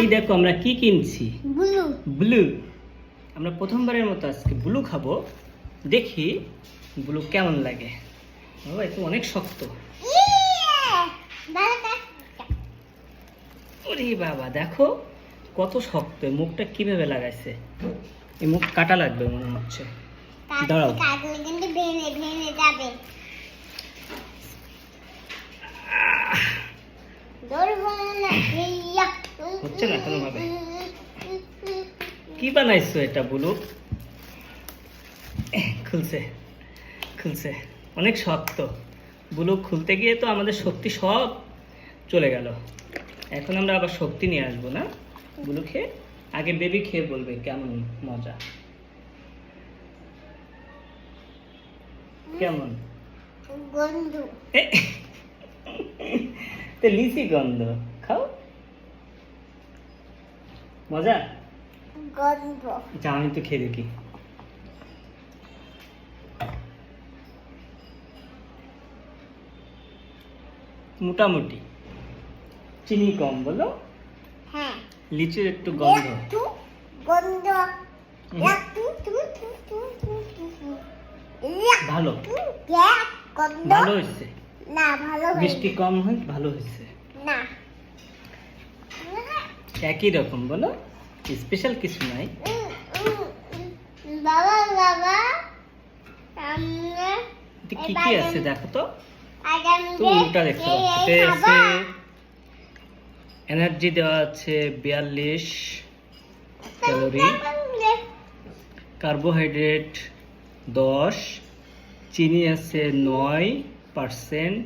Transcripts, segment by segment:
এই দেখো আমরা কি কিনছি? ব্লু ব্লু আমরা প্রথমবারের মতো আজকে ব্লু খাব। দেখি ব্লু কেমন লাগে। বাবা একটু অনেক শক্ত। ওরে বাবা দেখো কত শক্ত। মুখটা কীভাবে লাগাইছে? এই মুখ কাটা লাগবে মনে হচ্ছে। দাঁড়াও। হচ্ছে না কোনোভাবে। কি বানাইছো এটা ব্লু? খুলছে খুলছে। অনেক শক্ত। ব্লু খুলতে গিয়ে তো আমাদের শক্তি সব চলে গেল। এখন আমরা আবার শক্তি নিয়ে আসব না? ব্লু খেয়ে? আগে বেবি খেয়ে বলবে কেমন মজা। কেমন? গন্ধ। লিচি গন্ধ। মজা? আচ্ছা আমি তো খেয়ে দেখি। মোটামুটি। চিনি কম বলো? হ্যাঁ। লিচুর একটু গন্ধ। একটু গন্ধ। ভালো। ভালো হয়েছে? না ভালো মিষ্টি কম হয় ভালো হয়েছে। না। একই রকম বলো? স্পেশাল কিছু নাই। বাবা বাবা আমরা কি কি আছে দেখো তো? উল্টা দেখতে পাচ্ছি আছে এনার্জি দেওয়া আছে বিয়াল্লিশ ক্যালোরি কার্বোহাইড্রেট দশ। চিনি আছে নয় পার্সেন্ট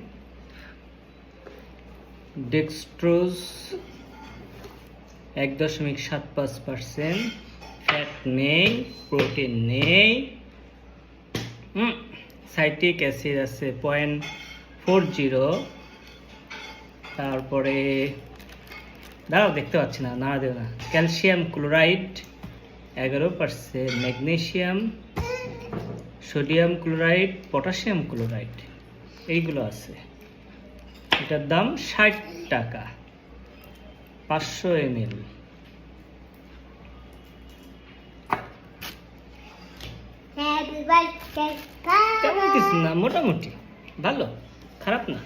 ডেক্সট্রোজ এক দশমিক সাত পাঁচ পার্সেন্ট। ফ্যাট নেই, প্রোটিন নেই। সাইট্রিক অ্যাসিড আছে পয়েন্ট ফোর জিরো। তারপরে, দাঁড়াও, দেখতে পাচ্ছি না, নাড়া দেও না। ক্যালসিয়াম ক্লোরাইড এগারো percent magnesium sodium chloride, potassium chloride, এইগুলো আছে। এটার দাম ষাট টাকা। পাঁচশো এম এল হ্যাপি তেমন কিছু না? মোটামুটি। ভালো? খারাপ না?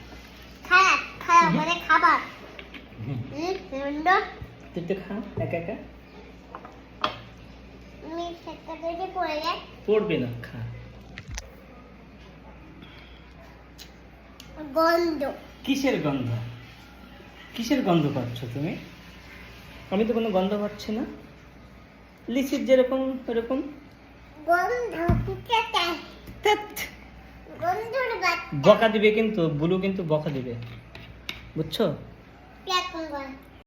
খারাপ খারাপ মানে খাবার। তুই তো খা একা একা? পড়বে না খা। গন্ধ। কিসের গন্ধ? কিসের গন্ধ পাচ্ছ তুমি? আমি তো কোনো গন্ধ পাচ্ছি না। লিচির যেরকম এরকম বকা দিবে কিন্তু বুলু কিন্তু বকা দিবে। বুঝছ?